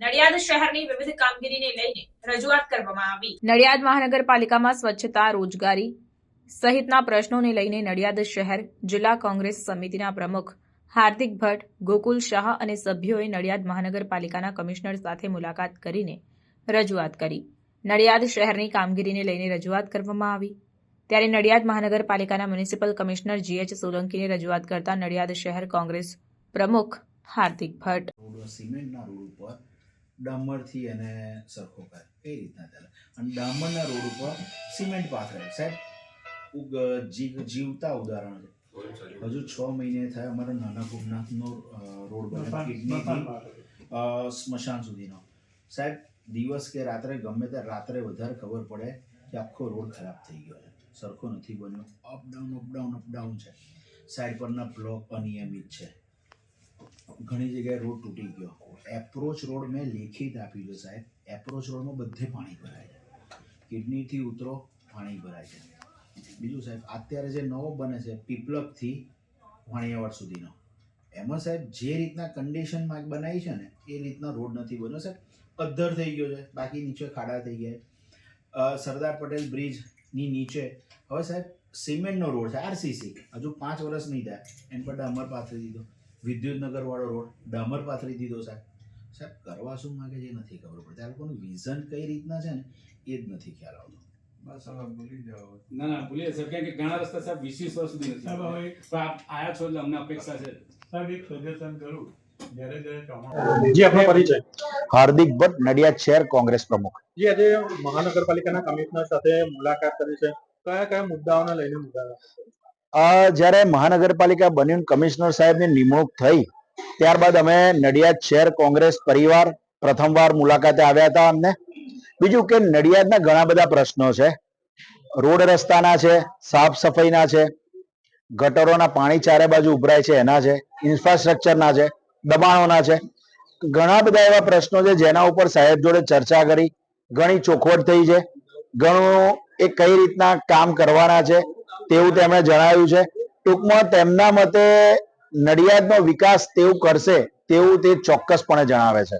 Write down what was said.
નડિયાદ શહેરની વિવિધ કામગીરીને લઈને રજૂઆત કરવામાં આવી. નડિયાદ મહાનગરપાલિકામાં સ્વચ્છતા રોજગારી સહિતના પ્રશ્નોને લઈને નડિયાદ શહેર જિલ્લા કોંગ્રેસ સમિતિના પ્રમુખ હાર્દિક ભટ્ટ ગોકુલ શાહ અને સભ્યોએ નડિયાદ મહાનગરપાલિકાના કમિશનર સાથે મુલાકાત કરીને રજૂઆત કરી. નડિયાદ શહેરની કામગીરીને લઈને રજૂઆત કરવામાં આવી. ત્યારે નડિયાદ મહાનગરપાલિકાના મ્યુનિસિપલ કમિશનર જીએચ સોલંકીને રજૂઆત કરતા નડિયાદ શહેર કોંગ્રેસ પ્રમુખ હાર્દિક ભટ્ટ. સિમેન્ટના રોડ ઉપર ડામરથી એને સરખો કરે. એ રીતના ચાલે? અને ડામરના રોડ ઉપર સિમેન્ટ પાથરે. સાહેબ ઉગ જીવ જીવતા ઉદાહરણ છે. હજુ છ મહિને થયા અમારા નાના ભૂમનાથનો અ, રોડ બને કિડનીથી સ્મશાન સુધીનો. સાહેબ દિવસ કે રાત્રે ગમે તે રાત્રે વધારે ખબર પડે કે આખો રોડ ખરાબ થઈ ગયો છે. સરખો નથી બન્યો. Up down up down up down છે. સાઈડ પરના બ્લોક અનિયમિત છે. ઘણી જગ્યાએ રોડ તૂટી ગયો. એપ્રોચ રોડ મેં લેખિત આપી છે સાહેબ. એપ્રોચ રોડમાં બધે પાણી ભરાય છે. કિડનીથી ઉતરો, પાણી ભરાય છે. બીજું સાહેબ, અત્યારે જે નવો બને છે, પીપલપથી વાણિયાવાડ સુધીનો. એમાં સાહેબ, જે રીતના કન્ડિશનમાં બનાવી છે ને, એ રીતના રોડ નથી બન્યો સાહેબ. અધ્ધર થઈ ગયો છે. બાકી નીચે ખાડા થઈ ગયા સરદાર પટેલ બ્રિજની નીચે. હવે સાહેબ સિમેન્ટનો રોડ છે આરસીસી હજુ પાંચ વર્ષ નહીં થાય. એમ પર ડામર પાથરી દીધો. વિદ્યુતનગર વાળો રોડ ડામર પાથરી દીધો સાહેબ. સાહેબ કરવા શું માગે છે નથી ખબર પડતી. આ લોકોનું વિઝન કઈ રીતના છે ને એ જ નથી ખ્યાલ આવતો. બસ હવે ભૂલી જાઓ. ના ના ભૂલી સર કારણ કે ઘણા રસ્તા સાહેબ વીસ વીસ વર્ષ સુધી નથી. સાહેબ હવે આપ આયા છો એટલે અમને અપેક્ષા છે. સાહેબ એક સજેશન કરું. જી આપનો પરિચય. હાર્દિક ભટ્ટ નડિયાદ શહેર કોંગ્રેસ પ્રમુખ. જી આજે મહાનગરપાલિકાના કમિશનર સાથે મુલાકાત કરી છે. કયા કયા મુદ્દાઓને લઈને મુદ્દા જ્યારે મહાનગરપાલિકા બન્યું કમિશનર સાહેબની નિમણૂક થઈ, ત્યારબાદ અમે નડિયાદ શહેર કોંગ્રેસ પરિવાર પ્રથમવાર મુલાકાતે આવ્યા હતા અમને. બીજું કે નડિયાદના ઘણા બધા પ્રશ્નો છે. રોડ રસ્તાના છે, સાફ સફાઈના છે, ગટરોના પાણી ચારે બાજુ ઉભરાય છે એના છે, ઇન્ફ્રાસ્ટ્રક્ચરના છે, દબાણોના છે. ઘણા બધા એવા પ્રશ્નો છે જેના ઉપર સાહેબ જોડે ચર્ચા કરી. ઘણી ચોખવટ થઈ છે. ઘણું એ કઈ રીતના કામ કરવાના છે તેવું તેમણે જણાવ્યું છે. ટૂંકમાં તેમના મતે નડિયાદનો વિકાસ તેવું કરશે તેવું તે ચોક્કસપણે જણાવે છે.